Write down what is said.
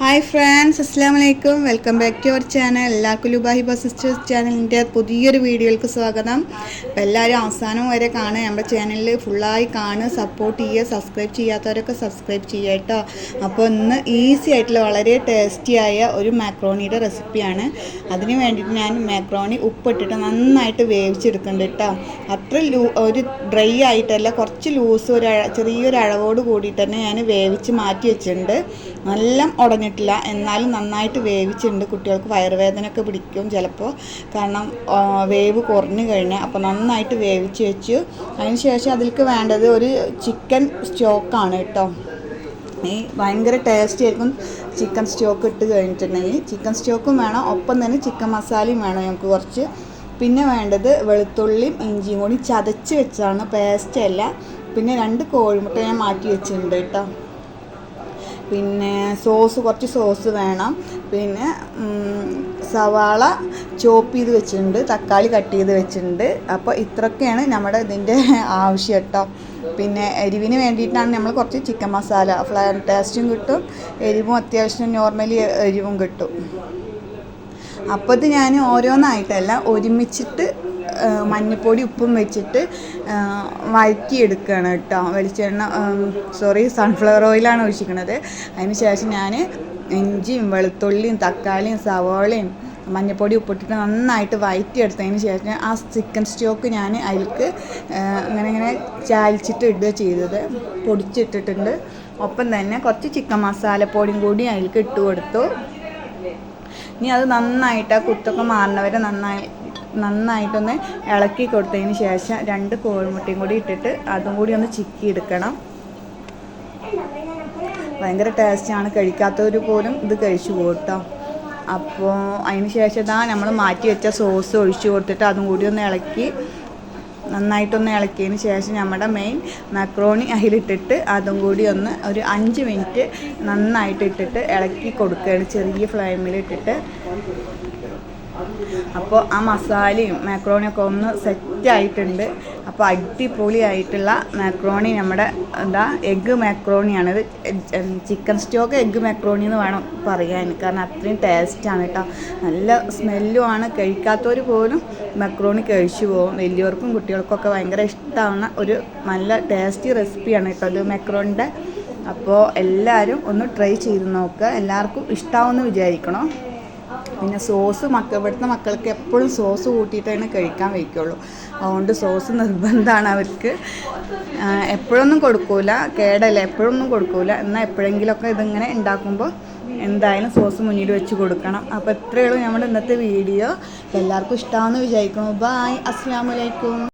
Hi hi friends അസ്സാം വലൈക്കും welcome back to our channel. എല്ലാവർക്കും ലുബാഹിബ സിസ്റ്റേഴ്സ് ചാനലിന്റെ പുതിയൊരു വീഡിയോയിലേക്ക് സ്വാഗതം. അപ്പോൾ എല്ലാവരും അവസാനം വരെ കാണുക. നമ്മുടെ ചാനലിൽ ഫുള്ളായി കാണുക സപ്പോർട്ട് ചെയ്യുക സബ്സ്ക്രൈബ് ചെയ്യാത്തവരൊക്കെ സബ്സ്ക്രൈബ് ചെയ്യുക കേട്ടോ. അപ്പോൾ ഇന്ന് ഈസി ആയിട്ടുള്ള വളരെ ടേസ്റ്റിയായ ഒരു മാക്രോണിയുടെ റെസിപ്പിയാണ് അതിന് വേണ്ടിയിട്ട് ഞാൻ മാക്രോണി ഉപ്പിട്ടിട്ട് നന്നായിട്ട് വേവിച്ചെടുക്കുന്നുണ്ട് കേട്ടോ. അത്ര ലൂ ഒരു ഡ്രൈ ആയിട്ടല്ല കുറച്ച് ലൂസ് ഒരു ചെറിയൊരു അളവോട് കൂടിയിട്ട് തന്നെ ഞാൻ വേവിച്ച് മാറ്റി വെച്ചിട്ടുണ്ട്. നല്ല ഉടഞ്ഞിട്ടില്ല. എന്നാലും നന്നായിട്ട് വേവിച്ചിട്ടുണ്ട്. കുട്ടികൾക്ക് വയറുവേദനയൊക്കെ പിടിക്കും ചിലപ്പോൾ കാരണം വേവ് കുറഞ്ഞു കഴിഞ്ഞാൽ അപ്പോൾ നന്നായിട്ട് വേവിച്ച് വെച്ചു. അതിന് ശേഷം അതിലേക്ക് വേണ്ടത് ഒരു ചിക്കൻ സ്റ്റോക്കാണ് കേട്ടോ. ഈ ഭയങ്കര ടേസ്റ്റി ആയിരിക്കും ചിക്കൻ സ്റ്റോക്ക് ഇട്ട് കഴിഞ്ഞിട്ടുണ്ടെങ്കിൽ. ചിക്കൻ സ്റ്റോക്കും വേണം. ഒപ്പം തന്നെ ചിക്കൻ മസാലയും വേണം നമുക്ക് കുറച്ച്. പിന്നെ വേണ്ടത് വെളുത്തുള്ളിയും ഇഞ്ചിയും കൂടി ചതച്ച് വെച്ചാണ് പേസ്റ്റ് അല്ല. പിന്നെ രണ്ട് കോഴിമുട്ട ഞാൻ മാറ്റി വെച്ചിട്ടുണ്ട് കേട്ടോ. പിന്നെ സോസ് കുറച്ച് സോസ് വേണം. പിന്നെ സവാള ചോപ്പ് ചെയ്ത് വെച്ചിട്ടുണ്ട് തക്കാളി കട്ട് ചെയ്ത് വെച്ചിട്ടുണ്ട്. അപ്പോൾ ഇത്രയൊക്കെയാണ് നമ്മുടെ ഇതിന്റെ ആവശ്യം കേട്ടോ. പിന്നെ എരിവിന് വേണ്ടിയിട്ടാണ് നമ്മൾ കുറച്ച് ചിക്കൻ മസാല ഫ്ലേവർ ടേസ്റ്റും കിട്ടും. എരിവും അത്യാവശ്യം നോർമലി എരിവും കിട്ടും. അപ്പോൾ ഇത് ഞാൻ ഓരോന്നായിട്ടല്ല ഒരുമിച്ചിട്ട് മഞ്ഞപ്പൊടി ഉപ്പും വെച്ചിട്ട് വഴറ്റിയെടുക്കുകയാണ് കേട്ടോ വെളിച്ചെണ്ണ സോറി സൺഫ്ലവർ ഓയിലാണ് ഒഴിച്ചിരിക്കുന്നത് അതിന് ശേഷം ഞാൻ ഇഞ്ചിയും വെളുത്തുള്ളിയും തക്കാളിയും സവോളയും മഞ്ഞൾപ്പൊടി ഉപ്പിട്ടിട്ട് നന്നായിട്ട് വഴറ്റിയെടുത്തതിന് ശേഷം ആ ചിക്കൻ സ്റ്റോക്ക് ഞാൻ അതിലേക്ക് ഇങ്ങനെ ഇങ്ങനെ ചാലിച്ചിട്ട് ഇടുക ചെയ്തത്. പൊടിച്ചിട്ടിട്ടുണ്ട്. ഒപ്പം തന്നെ കുറച്ച് ചിക്കൻ മസാലപ്പൊടിയും കൂടി അതിലേക്ക് ഇട്ട് കൊടുത്തു. ഇനി അത് നന്നായിട്ട് ആ കുത്തൊക്കെ മാറുന്നവരെ നന്നായി നന്നായിട്ടൊന്ന് ഇളക്കി കൊടുത്തതിന് ശേഷം രണ്ട് കോഴിമുട്ടയും കൂടി ഇട്ടിട്ട് അതും കൂടി ഒന്ന് ചിക്കി എടുക്കണം. ഭയങ്കര ടേസ്റ്റാണ് കഴിക്കാത്തവർ പോലും ഇത് കഴിച്ചു പോകും അപ്പോൾ അതിന് ശേഷം ഇതാ നമ്മൾ മാറ്റി വെച്ച സോസ് ഒഴിച്ചു കൊടുത്തിട്ട് അതും കൂടി ഒന്ന് ഇളക്കി നന്നായിട്ടൊന്ന് ഇളക്കിയതിന് ശേഷം നമ്മുടെ മെയിൻ മക്രോണി അതിലിട്ടിട്ട് അതും കൂടി ഒന്ന് ഒരു അഞ്ച് മിനിറ്റ് നന്നായിട്ട് ഇട്ടിട്ട് ഇളക്കി കൊടുക്കുകയാണ്. ചെറിയ ഫ്ലെയിമിൽ ഇട്ടിട്ട്. അപ്പോൾ ആ മസാലയും മാക്രോണിയൊക്കെ ഒന്ന് സെറ്റായിട്ടുണ്ട്. അപ്പോൾ അടിപൊളിയായിട്ടുള്ള മാക്രോണി നമ്മുടെ എന്താ എഗ്ഗ് മാക്രോണിയാണിത് ചിക്കൻ സ്റ്റോക്ക് എഗ്ഗ് മാക്രോണി എന്ന് വേണം പറയാൻ. കാരണം അത്രയും ടേസ്റ്റാണ് കേട്ടോ. നല്ല സ്മെല്ലുമാണ്. കഴിക്കാത്തവർ പോലും മക്രോണി കഴിച്ചു പോകും. വലിയവർക്കും കുട്ടികൾക്കൊക്കെ ഭയങ്കര ഇഷ്ടമാവുന്ന ഒരു നല്ല ടേസ്റ്റി റെസിപ്പിയാണ് കേട്ടോ ഇത് മക്രോണിന്റെ അപ്പോൾ എല്ലാവരും ഒന്ന് ട്രൈ ചെയ്ത് നോക്കുക എല്ലാവർക്കും ഇഷ്ടമാവുമെന്ന് വിചാരിക്കണം? പിന്നെ സോസ് മക്ക ഇവിടുത്തെ മക്കൾക്ക് എപ്പോഴും സോസ് കൂട്ടിയിട്ടാണ് കഴിക്കാൻ വയ്ക്കുള്ളൂ. അതുകൊണ്ട് സോസ് നിർബന്ധമാണ് അവർക്ക്. എപ്പോഴൊന്നും കൊടുക്കൂല. കേടല്ല? എപ്പോഴൊന്നും കൊടുക്കൂല. എന്നാൽ എപ്പോഴെങ്കിലുമൊക്കെ ഇതിങ്ങനെ ഉണ്ടാക്കുമ്പോൾ എന്തായാലും സോസ് മുന്നിൽ വെച്ച് കൊടുക്കണം. അപ്പോൾ ഇത്രയേ ഉള്ളൂ നമ്മുടെ ഇന്നത്തെ വീഡിയോ. എല്ലാവർക്കും ഇഷ്ടമാണെന്ന് വിചാരിക്കുന്നു. ബായ് അസ്സാം വലൈക്കും